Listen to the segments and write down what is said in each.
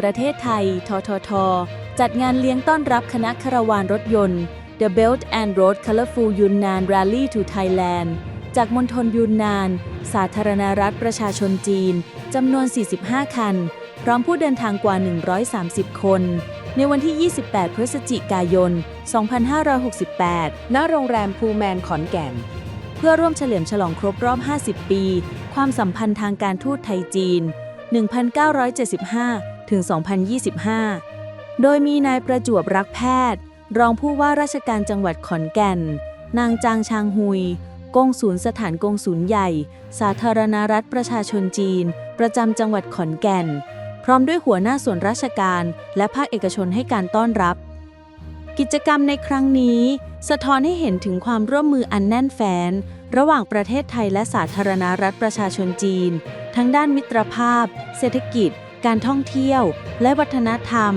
ประเทศไทย ททท จัดงานเลี้ยงต้อนรับคณะคาราวานรถยนต์ The Belt and Road Colorful Yunnan Rally to Thailand จากมณฑลยูนนาน สาธารณรัฐประชาชนจีน จำนวน 45 คัน พร้อมผู้เดินทางกว่า 130 คน ในวันที่ 28 พฤศจิกายน 2568 ณ โรงแรมพูแมนขอนแก่น เพื่อร่วมเฉลิมฉลองครบรอบ 50 ปี ความสัมพันธ์ทางการทูตไทยจีน 1975 ถึง 2025 โดยมีนายประจวบรักแพทย์ รองผู้ว่าราชการจังหวัดขอนแก่น นางจางชางฮุยกงศูนย์สถานกงศูนย์ใหญ่ สาธารณรัฐประชาชนจีน ประจำจังหวัดขอนแก่น พร้อมด้วยหัวหน้าส่วนราชการ และภาคเอกชนให้การต้อนรับ กิจกรรมในครั้งนี้ สะท้อนให้เห็นถึงความร่วมมืออันแน่นแฟ้นระหว่างประเทศไทยและสาธารณรัฐประชาชนจีน ทั้งด้านมิตรภาพ เศรษฐกิจ การท่องเที่ยว และวัฒนธรรม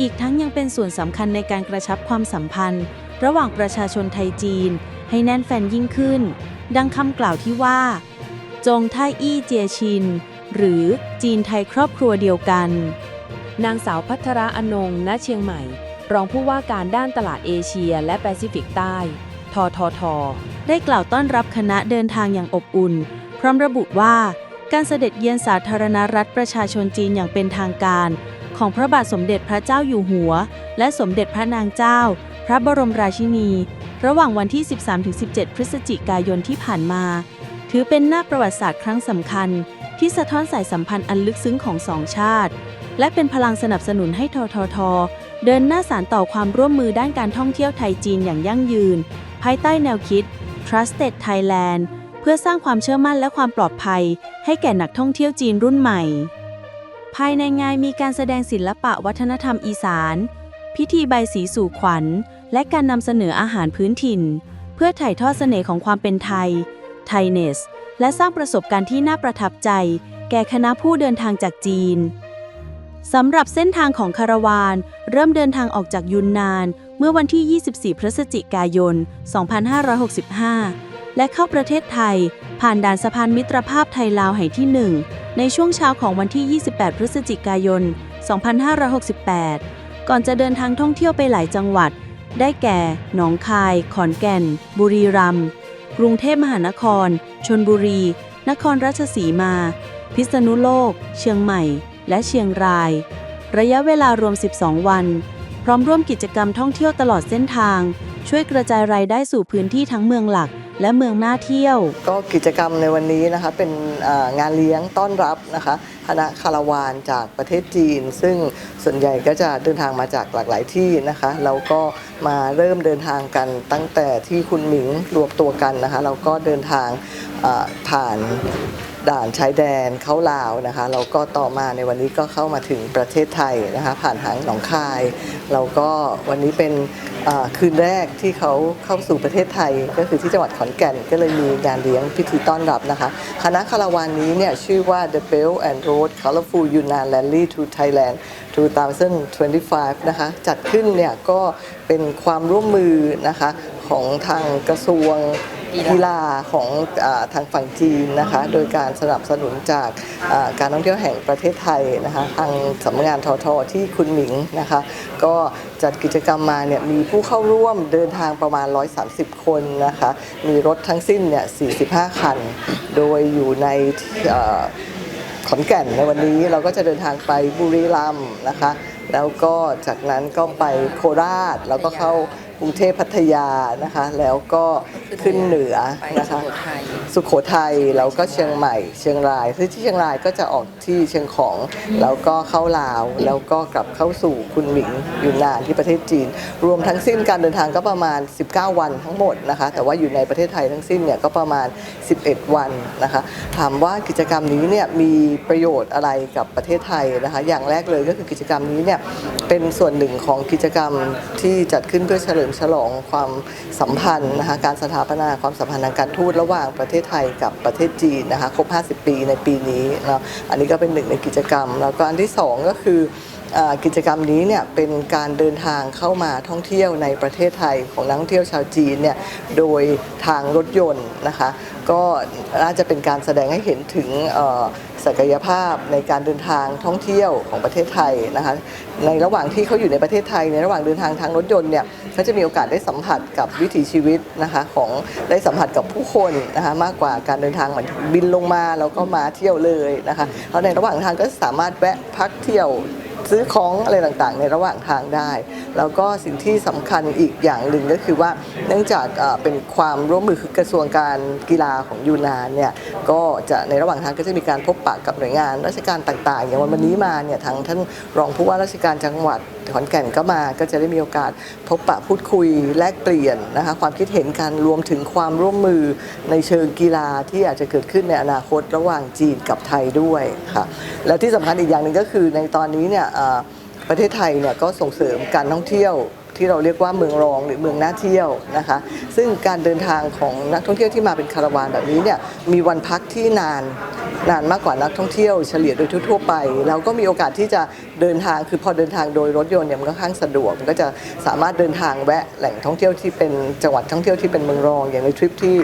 อีกทั้งยังเป็นส่วนสำคัญในการกระชับความสัมพันธ์ ระหว่างประชาชนไทยจีน ให้แน่นแฟนยิ่งขึ้น ดังคำกล่าวที่ว่า จงไทอี้เจียชิน หรือจีนไทยครอบครัวเดียวกัน นางสาวพัทระอนงณเชียงใหม่ รองผู้ว่าการด้านตลาดเอเชียและแปซิฟิกใต้ททท ได้กล่าวต้อนรับคณะเดินทางอย่างอบอุ่น พร้อมระบุว่า การเสด็จเยือนสาธารณรัฐประชาชนจีนอย่างเป็นทางการ ของพระบาทสมเด็จพระเจ้าอยู่หัว และสมเด็จพระนางเจ้า พระบรมราชินี ระหว่างวันที่ 13-17 พฤศจิกายนที่ผ่านมา ถือเป็นหน้าประวัติศาสตร์ครั้งสำคัญ ที่สะท้อนสายสัมพันธ์อันลึกซึ้งของสองชาติ และเป็นพลังสนับสนุนให้ททท เดินหน้าสารต่อความร่วมมือด้านการท่องเที่ยวไทยจีนอย่างยั่งยืน ภายใต้แนวคิด Trusted Thailand เพื่อสร้างความเชื่อมั่นและความปลอดภัย ให้แก่นักท่องเที่ยวจีนรุ่นใหม่ ภายในงานมีการแสดงศิลปะวัฒนธรรมอีสาน พิธีใบสีสู่ขวัญ และการนำเสนออาหารพื้นถิ่น เพื่อถ่ายทอดเสน่ห์ของความเป็นไทย ไทเนส และสร้างประสบการณ์ที่น่าประทับใจ แก่คณะผู้เดินทางจากจีนสำหรับเส้นทางของคาราวาน เริ่มเดินทางออกจากยุนนาน เมื่อวันที่ 24 พฤศจิกายน 2565 และเข้าประเทศไทย ผ่านด่านสะพานมิตรภาพไทยลาวแห่งที่ 1 ในช่วงเช้าของวันที่ 28 พฤศจิกายน 2568 ก่อนจะเดินทางท่องเที่ยวไปหลายจังหวัด ได้แก่ หนองคาย ขอนแก่น บุรีรัมย์ กรุงเทพมหานคร ชนบุรี นครราชสีมา พิษณุโลก เชียงใหม่ และเชียงราย ระยะเวลารวม 12 วัน พร้อมร่วมกิจกรรมท่องเที่ยวตลอดเส้นทาง ช่วยกระจายรายได้สู่พื้นที่ทั้งเมืองหลัก และเมืองน่าเที่ยว ก็กิจกรรมในวันนี้นะคะเป็นงานเลี้ยงต้อนรับนะคะคณะคาราวานจากประเทศจีน ซึ่งส่วนใหญ่ก็จะเดินทางมาจากหลากหลายที่นะคะแล้วก็มาเริ่มเดินทางกันตั้งแต่ที่คุณหมิงรวมตัวกันนะคะเราก็เดินทางผ่าน ด่านชายแดนเข้าลาวนะคะแล้วก็ต่อมาในวันนี้ก็เข้ามาถึงประเทศไทยนะคะผ่านทางหนองคายแล้วก็วันนี้เป็นคืนแรกที่เขาเข้าสู่ประเทศไทยก็คือที่จังหวัดขอนแก่นก็เลยมีงานเลี้ยงพิธีต้อนรับนะคะคณะคาราวานนี้เนี่ยชื่อว่า The Belt and Road Colorful Yunnan Rally to Thailand 2025 นะคะจัดขึ้นเนี่ยก็เป็นความร่วมมือนะคะของทางกระทรวง กีฬาของอาทางฝั่งจีนนะคะโดยการสนับสนุนจากอ่าการท่องเที่ยวแห่งประเทศไทยนะคะทางสำนักงานททที่คุณหมิงนะคะก็จัดกิจกรรมมาเนี่ยมีผู้เข้าร่วมเดินทางประมาณ 130 คนนะคะมีรถทั้งสิ้นเนี่ย 45 คัน โดยอยู่ในเอ่อขอนแก่นในวันนี้เราก็จะเดินทางไปบุรีรัมย์นะคะ แล้วก็จากนั้นก็ไปโคราชแล้วก็เข้า กรุงเทพพัทยานะคะ แล้วก็ขึ้นเหนือนะคะ สุขโขทัยแล้วก็เชียงใหม่ เชียงรายคือที่เชียงรายก็จะออกที่เชียงของ แล้วก็เข้าลาว แล้วก็กลับเข้าสู่คุณหมิงอยูนนานที่ประเทศจีน รวมทั้งสิ้นการเดินทางก็ประมาณ 19 วันทั้งหมดนะคะ แต่ว่าอยู่ในประเทศไทยทั้งสิ้นเนี่ยก็ประมาณ 11 วันนะคะ ถามว่ากิจกรรมนี้เนี่ยมีประโยชน์อะไรกับประเทศไทยนะคะ อย่างแรกเลยก็คือกิจกรรมนี้เนี่ยเป็นส่วนหนึ่งของกิจกรรมที่จัดขึ้นเพื่อเฉลิมฉลองความสัมพันธ์นะคะการสถาปนาความสัมพันธ์ทางการทูตระหว่างประเทศไทยกับประเทศจีนนะคะครบ 50 ปีในปีนี้เนาะอันนี้ก็เป็นหนึ่งในกิจกรรม แล้วก็อันที่สองก็คือ กิจกรรมนี้เนี่ยเป็นการเดินทางเข้ามาท่องเที่ยวในประเทศไทยของนักท่องเที่ยวชาวจีนเนี่ยโดยทางรถยนต์นะคะ ก็น่าจะเป็นการแสดงให้เห็นถึงศักยภาพในการเดินทางท่องเที่ยวของประเทศไทยนะคะในระหว่างที่เขาอยู่ในประเทศไทยในระหว่างเดินทางทางรถยนต์เนี่ยเขาจะมีโอกาสได้สัมผัสกับวิถีชีวิตนะคะของได้สัมผัสกับผู้คนนะคะมากกว่าการเดินทางเหมือนบินลงมาแล้วก็มาเที่ยวเลยนะคะแล้วในระหว่างทางก็สามารถแวะพักเที่ยว ซื้อของอะไรต่างๆ ในระหว่างทางได้ แล้วก็สิ่งที่สำคัญอีกอย่างหนึ่งก็คือว่าเนื่องจากเอ่อเป็นความร่วมมือคือกระทรวงการกีฬาของยูนานเนี่ยก็จะในระหว่างทางก็จะมีการพบปะกับหน่วยงาน ราชการต่างๆ อย่างวันนี้มาเนี่ยทางท่านรองผู้ว่าราชการจังหวัด ขอนแก่นก็มาก็จะได้มีโอกาสพบปะพูดคุยแลกเปลี่ยนนะคะความคิดเห็นกันรวมถึงความร่วมมือในเชิงกีฬาที่อาจจะเกิดขึ้นในอนาคตระหว่างจีนกับไทยด้วยค่ะและที่สำคัญอีกอย่างหนึ่งก็คือในตอนนี้เนี่ยประเทศไทยเนี่ยก็ส่งเสริมการท่องเที่ยว ที่เราเรียกว่าเมืองรองหรือเมืองน่าเที่ยวนะคะ ซึ่งการเดินทางของนักท่องเที่ยวที่มาเป็นคาราวานแบบนี้เนี่ยมีวันพักที่นานนานมากกว่านักท่องเที่ยวเฉลี่ยโดยทั่วไปแล้วก็มีโอกาสที่จะเดินทางคือพอเดินทางโดยรถยนต์เนี่ยมันก็ค่อนข้างสะดวกมันก็จะสามารถเดินทางแวะแหล่งท่องเที่ยวที่เป็นจังหวัดท่องเที่ยวที่เป็นเมืองรอง อย่างในทริปที่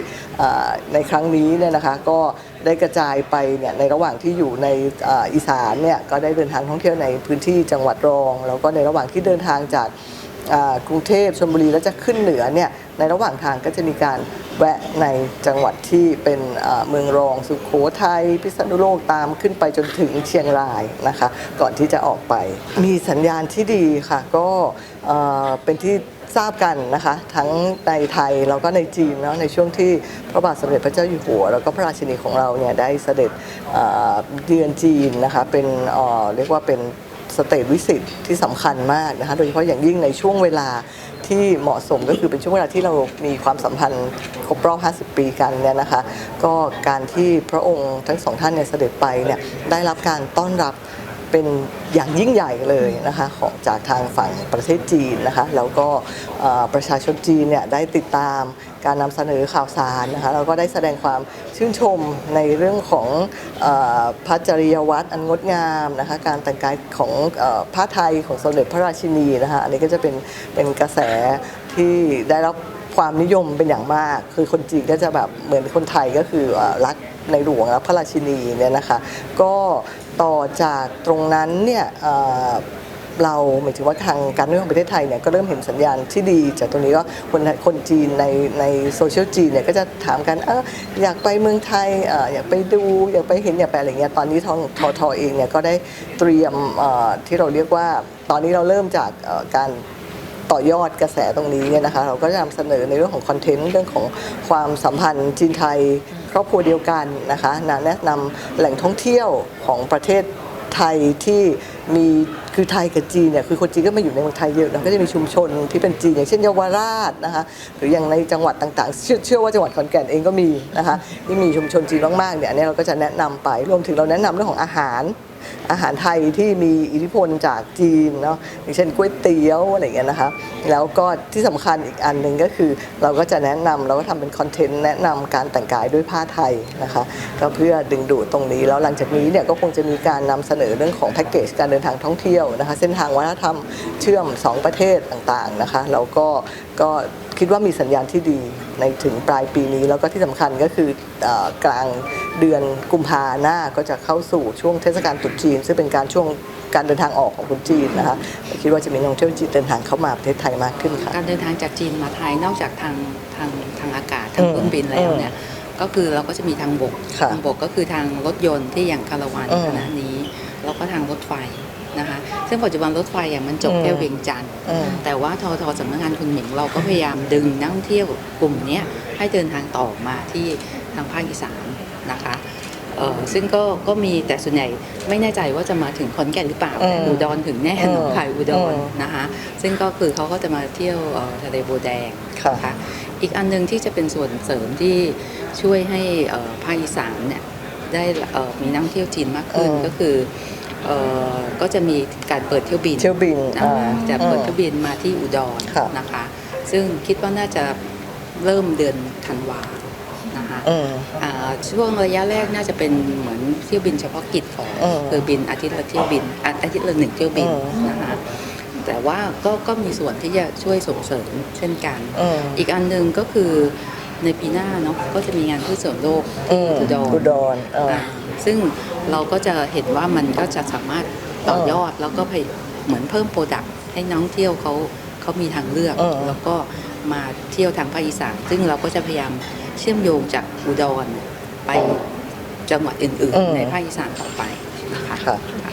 ในครั้งนี้เนี่ยนะคะก็ได้กระจายไปเนี่ยในระหว่างที่อยู่ในอีสานเนี่ยก็ได้เดินทางท่องเที่ยวในพื้นที่จังหวัดรอง แล้วก็ในระหว่างที่เดินทางจาก กรุงเทพชลบุรีแล้วจะขึ้นเหนือเนี่ยในระหว่างทางก็จะมีการแวะในจังหวัดที่เป็นเมืองรองสุโขทัยพิษณุโลกตามขึ้นไปจนถึงเชียงรายนะคะ ก่อนที่จะออกไป มีสัญญาณที่ดีค่ะก็เป็นที่ทราบกันนะคะ ทั้งในไทยแล้วก็ในจีนเนาะในช่วงที่พระบาทสมเด็จพระเจ้าอยู่หัว แล้วก็พระราชินีของเราเนี่ยได้เสด็จเอ่อเยือนจีนนะคะเป็นอ่อเรียกว่าเป็น สเตจวิสิตที่สำคัญมากนะคะโดยเฉพาะอย่างยิ่งในช่วงเวลาที่เหมาะสมก็คือเป็นช่วงเวลาที่เรามีความสัมพันธ์ครบรอบ 50 ปีกันเนี่ยนะคะ ก็การที่พระองค์ทั้งสองท่านเนี่ยเสด็จไปเนี่ยได้รับการต้อนรับเป็นอย่างยิ่งใหญ่เลยนะคะของจากทางฝั่งประเทศจีนนะคะแล้วก็ประชาชนจีนเนี่ยได้ติดตาม การนำเสนอข่าวสารนะคะแล้วก็ได้แสดงความชื่นชมในเรื่องของเออพระจริยวัตรอันงดงามนะคะการแต่งกายของเอ่อผ้าไทยของสมเด็จพระราชินีนะคะอันนี้ก็จะเป็นเป็นกระแสที่ได้รับความนิยมเป็นอย่างมาก คือคนจีนก็จะแบบเหมือนคนไทยก็คือเอ่อรักในหลวงและพระราชินีเนี่ยนะคะก็ต่อจากตรงนั้นเนี่ยเอ่อ เราหมายถึงว่าทางการเมืองของประเทศไทยเนี่ยก็เริ่มเห็นสัญญาณที่ดี จากตรงนี้ก็คนคนจีนในในโซเชียลจีนเนี่ยก็จะถามกันเอออยากไปเมืองไทยเอออยากไปดูอยากไปเห็นอยากไปอะไรเงี้ยตอนนี้ทางทอทอเองเนี่ยก็ได้เตรียมที่เราเรียกว่า ตอนนี้เราเริ่มจากการต่อยอดกระแสตรงนี้เนี่ยนะคะเราก็จะนำเสนอในเรื่องของคอนเทนต์เรื่องของความสัมพันธ์จีนไทยครอบครัวเดียวกันนะคะนะแนะนำแหล่งท่องเที่ยวของประเทศไทยที่มี คือไทยกับจีนเนี่ยคือคนจีนก็มาอยู่ในเมืองไทยเยอะนะก็จะมีชุมชนที่เป็นจีนอย่างเช่นเยาวราชนะคะหรืออย่างในจังหวัดต่างๆ เชื่อเชื่อว่าจังหวัดขอนแก่นเองก็มีนะคะที่มีชุมชนจีนมากๆเนี่ยอันนี้เราก็จะแนะนำไปรวมถึงเราแนะนำเรื่องของอาหาร อาหารไทยที่มีอิทธิพลจากจีนเนาะอย่างเช่นก๋วยเตี๋ยวอะไรเงี้ยนะคะ แล้วก็ที่สำคัญอีกอันหนึ่งก็คือเราก็จะแนะนำเราก็ทำเป็นคอนเทนต์แนะนำการแต่งกายด้วยผ้าไทยนะคะก็เพื่อดึงดูดตรงนี้ แล้วหลังจากนี้เนี่ยก็คงจะมีการนำเสนอเรื่องของแพ็กเกจการเดินทางท่องเที่ยวนะคะ เส้นทางวัฒนธรรมเชื่อม 2 ประเทศต่างๆนะคะแล้วก็ก็ คิดว่ามีสัญญาณที่ดีในถึงปลายปีนี้ แล้วก็ที่สำคัญก็คือเออกลางเดือนกุมภาหน้าก็จะเข้าสู่ช่วงเทศกาลตรุษจีน ซึ่งเป็นการช่วงการเดินทางออกของคนจีนนะคะคิดว่าจะมีนักท่องเที่ยวจีนเดินทางเข้ามาประเทศไทยมากขึ้นค่ะการเดินทางจากจีนมาไทยนอกจากทางทางทางอากาศทางอืมเครื่องบินแล้วเนี่ยก็คือเราก็จะมีทางบกค่ะทางบกก็คือทางรถยนต์ที่อย่างคาราวานอืมคณะนี้ แล้วก็ทางรถไฟนะคะ ซึ่งปัจจุบันรถไฟอย่างมันจบอืมแค่เวียงจันทร์อืมแต่ว่าทอทอสำนักงานคุณหมิงเราก็พยายามดึงนักท่องเที่ยวกลุ่มเนี้ยให้เดินทางต่อมาที่ทางภาคอีสานนะคะเอ่อซึ่งก็ก็มีแต่ส่วนใหญ่ไม่แน่ใจว่าจะมาถึงขอนแก่นหรือเปล่าอืมแต่อุดรถึงแน่อืมหนองคายอุดรอืมนะคะซึ่งก็คือเขาก็จะมาเที่ยวเอ่อทะเลโบวแดงค่ะนะคะอีกอันหนึงที่จะเป็นส่วนเสริมที่ช่วยให้เอ่อภาคอีสานเนี่ยได้เอ่อมีนักท่องเที่ยวจีนมากขึ้นอืมก็คือ เอ่อก็จะมีการเปิดเที่ยวบินเที่ยวบินนะอ่าคะจะเปิดเที่ยวบินมาที่อุดรค่ะนะคะ ซึ่งคิดว่าน่าจะเริ่มเดือนธันวานะคะ อืม อ่าช่วงระยะแรกน่าจะเป็นเหมือนเที่ยวบินเฉพาะกิจของอืมคือบินอาทิตย์ละเที่ยวบินอาอาทิตย์ละหนึ่งเที่ยวบินอืม นะคะแต่ว่าก็ก็มีส่วนที่จะช่วยส่งเสริมเช่นกัน อืมอีกอันหนึ่งก็คือในปีหน้าเนาะก็จะมีงานพืชสวนโลกอืมอุดรอุดรเอออ่า ซึ่งเราก็จะเห็นว่ามันก็จะสามารถต่อยอดแล้วก็ไปเหมือนเพิ่มโปรดักต์ให้นักท่องเที่ยวเขาเขามีทางเลือกเออแล้วก็มาเที่ยวทางภาคอีสานซึ่งเราก็จะพยายามเชื่อมโยงจากอุดรไปจังหวัดอื่นอืมๆในภาคอีสานต่อไปนะคะค่ะค่ะ